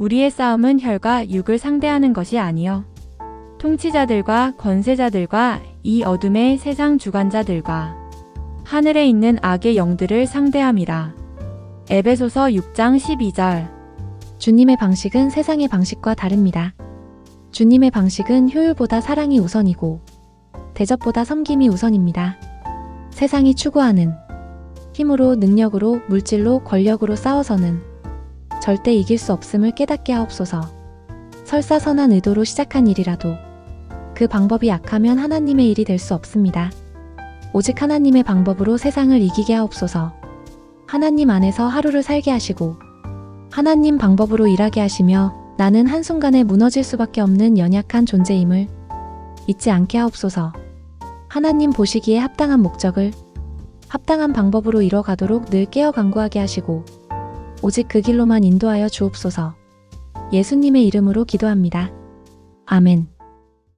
우리의 싸움은 혈과 육을 상대하는 것이 아니요 통치자들과 권세자들과 이 어둠의 세상 주관자들과 하늘에 있는 악의 영들을 상대함이라. 에베소서 6장 12절. 주님의 방식은 세상의 방식과 다릅니다. 주님의 방식은 효율보다 사랑이 우선이고 대접보다 섬김이 우선입니다. 세상이 추구하는 힘으로, 능력으로, 물질로, 권력으로 싸워서는 절대 이길 수 없음을 깨닫게 하옵소서. 설사 선한 의도로 시작한 일이라도 그 방법이 약하면 하나님의 일이 될 수 없습니다. 오직 하나님의 방법으로 세상을 이기게 하옵소서. 하나님 안에서 하루를 살게 하시고 하나님 방법으로 일하게 하시며 나는 한순간에 무너질 수밖에 없는 연약한 존재임을 잊지 않게 하옵소서. 하나님 보시기에 합당한 목적을 합당한 방법으로 이뤄가도록 늘 깨어 간구하게 하시고 오직 그 길로만 인도하여 주옵소서. 예수님의 이름으로 기도합니다. 아멘.